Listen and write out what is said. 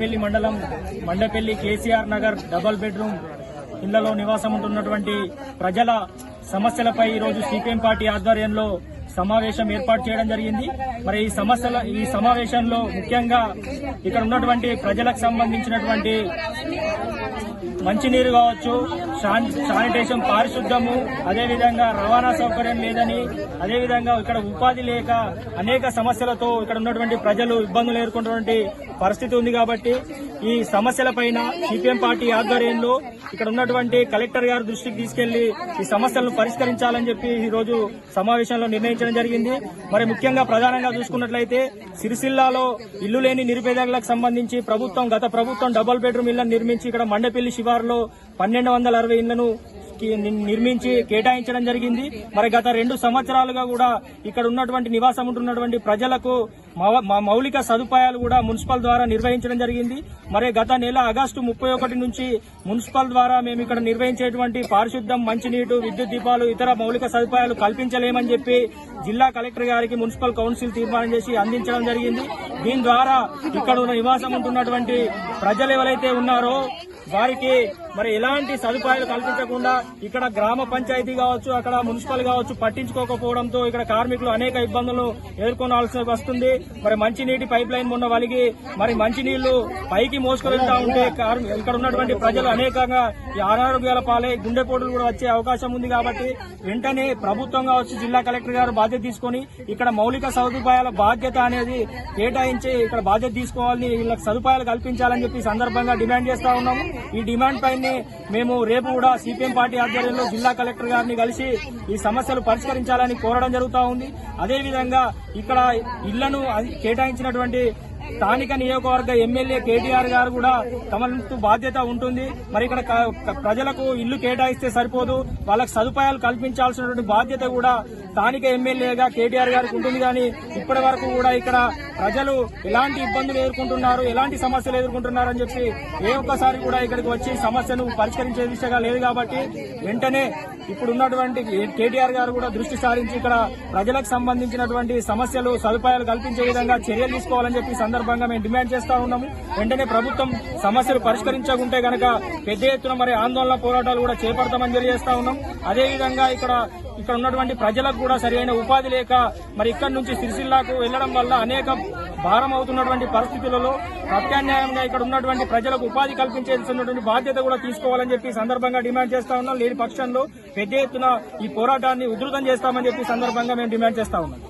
మండపల్లి మండలం Mandapalli KCR Nagar double bedroom ఇళ్ళలో నివాసం ఉంటున్నటువంటి ప్రజల సమస్యలపై ఈరోజు సిపిఎం పార్టీ ఆధ్వర్యంలో సమావేశం ఏర్పాటు చేయడం జరిగింది. మరి ఈ సమస్యల ఈ సమావేశంలో ముఖ్యంగా ఇక్కడ ఉన్నటువంటి ప్రజలకు సంబంధించినటువంటి మంచినీరు కావచ్చు శానిటేషన్ పారిశుద్ధము అదేవిధంగా రవాణా సౌకర్యం లేదని అదేవిధంగా ఇక్కడ ఉపాధి లేక అనేక సమస్యలతో ఇక్కడ ఉన్నటువంటి ప్రజలు ఇబ్బందులు ఎదుర్కొన్నటువంటి పరిస్థితి ఉంది కాబట్టి ఈ సమస్యలపైన సిపిఎం పార్టీ ఆధ్వర్యంలో ఇక్కడ ఉన్నటువంటి కలెక్టర్ గారి దృష్టికి తీసుకెళ్ళి ఈ సమస్యలను పరిష్కరించాలని చెప్పి ఈ రోజు సమావేశంలో నిర్ణయించడం జరిగింది. మరి ముఖ్యంగా ప్రధానంగా చూసుకున్నట్లయితే సిరిసిల్లాలో ఇల్లు లేని నిరుపేదలకు సంబంధించి ప్రభుత్వం గత ప్రభుత్వం డబుల్ బెడ్రూమ్ ఇళ్ళను నిర్మించి ఇక్కడ మండపల్లి శివారులో పన్నెండు వందల అరవై ఇళ్ళను నిర్మించి కేటాయించడం జరిగింది. మరి గత రెండు సంవత్సరాలుగా కూడా ఇక్కడ ఉన్నటువంటి నివాసం ఉంటున్నటువంటి ప్రజలకు మా మౌలిక సదుపాయాలు కూడా మున్సిపల్ ద్వారా నిర్వహించడం జరిగింది. మరి గత నెల ఆగస్టు ముప్పై ఒకటి నుంచి మున్సిపల్ ద్వారా మేము ఇక్కడ నిర్వహించేటువంటి పారిశుద్ధం మంచినీటు విద్యుత్ దీపాలు ఇతర మౌలిక సదుపాయాలు కల్పించలేమని చెప్పి జిల్లా కలెక్టర్ గారికి మున్సిపల్ కౌన్సిల్ తీర్మానం చేసి అందించడం జరిగింది. దీని ద్వారా ఇక్కడ ఉన్న నివాసం ఉంటున్నటువంటి ప్రజలు ఎవరైతే ఉన్నారో వారికి మరి ఎలాంటి సదుపాయాలు కల్పించకుండా ఇక్కడ గ్రామ పంచాయతీ కావచ్చు అక్కడ మున్సిపల్ కావచ్చు పట్టించుకోకపోవడంతో ఇక్కడ కార్మికులు అనేక ఇబ్బందులు ఎదుర్కొనాల్సి వస్తుంది. మరి మంచినీటి పైప్ లైన్ మొన్న వలిగి మరి మంచినీళ్ళు పైకి మోసుకెళ్తా ఉంటే కార్- ఇక్కడ ఉన్నటువంటి ప్రజలు అనేకంగా ఈ అనారోగ్యాల పాలై గుండెపోటులు కూడా వచ్చే అవకాశం ఉంది కాబట్టి వెంటనే ప్రభుత్వం కావచ్చు జిల్లా కలెక్టర్ గారు బాధ్యత తీసుకొని ఇక్కడ మౌలిక సదుపాయాల బాధ్యత అనేది కేటాయించి ఇక్కడ బాధ్యత తీసుకోవాలని వీళ్ళకి సదుపాయాలు కల్పించాలని చెప్పి సందర్భంగా డిమాండ్ చేస్తా ఉన్నాము. ఈ డిమాండ్ పైన మేము రేపు కూడా సిపిఎం పార్టీ ఆధ్వర్యంలో జిల్లా కలెక్టర్ గారిని కలిసి ఈ సమస్యలు పరిష్కరించాలని కోరడం జరుగుతూ ఉంది. అదేవిధంగా ఇక్కడ ఇళ్ళను అది- కేటాయించినటువంటి స్థానిక నియోజకవర్గ ఎమ్మెల్యే కేటీఆర్ గారు కూడా తమ బాధ్యత ఉంటుంది. మరి ఇక్కడ ప్రజలకు ఇల్లు కేటాయిస్తే సరిపోదు. వాళ్ళకి సదుపాయాలు కల్పించాల్సినటువంటి బాధ్యత కూడా స్థానిక ఎమ్మెల్యేగా కేటీఆర్ గారికి ఉంటుంది. కానీ ఇప్పటి వరకు కూడా ఇక్కడ ప్రజలు ఎలాంటి ఇబ్బందులు ఎదుర్కొంటున్నారు ఎలాంటి సమస్యలు ఎదుర్కొంటున్నారు అని చెప్పి ఏ ఒక్కసారి కూడా ఇక్కడికి వచ్చి సమస్యను పరిష్కరించే దిశగా లేదు కాబట్టి వెంటనే ఇప్పుడు ఉన్నటువంటి కేటీఆర్ గారు కూడా దృష్టి సారించి ఇక్కడ ప్రజలకు సంబంధించినటువంటి సమస్యలు సదుపాయాలు కల్పించే విధంగా చర్యలు తీసుకోవాలని చెప్పి సందర్భంగా సందర్భంగా మేము డిమాండ్ చేస్తా ఉన్నాము. వెంటనే ప్రభుత్వం సమస్యలు పరిష్కరించకుంటే గనక పెద్ద ఎత్తున మరి ఆందోళన పోరాటాలు కూడా చేపడతామని తెలియజేస్తా ఉన్నాం. అదేవిధంగా ఇక్కడ ఇక్కడ ఉన్నటువంటి ప్రజలకు కూడా సరైన ఉపాధి లేక మరి ఇక్కడ నుంచి సిరిసిల్లాకు వెళ్ళడం వల్ల అనేక భారం అవుతున్నటువంటి పరిస్థితులలో ప్రత్యామ్నాయంగా ఇక్కడ ఉన్నటువంటి ప్రజలకు ఉపాధి కల్పించేసినటువంటి బాధ్యత కూడా తీసుకోవాలని చెప్పి సందర్భంగా డిమాండ్ చేస్తా ఉన్నాం. లేని పక్షంలో పెద్ద ఎత్తున ఈ పోరాటాన్ని ఉధృతం చేస్తామని చెప్పి సందర్భంగా మేము డిమాండ్ చేస్తా ఉన్నాం.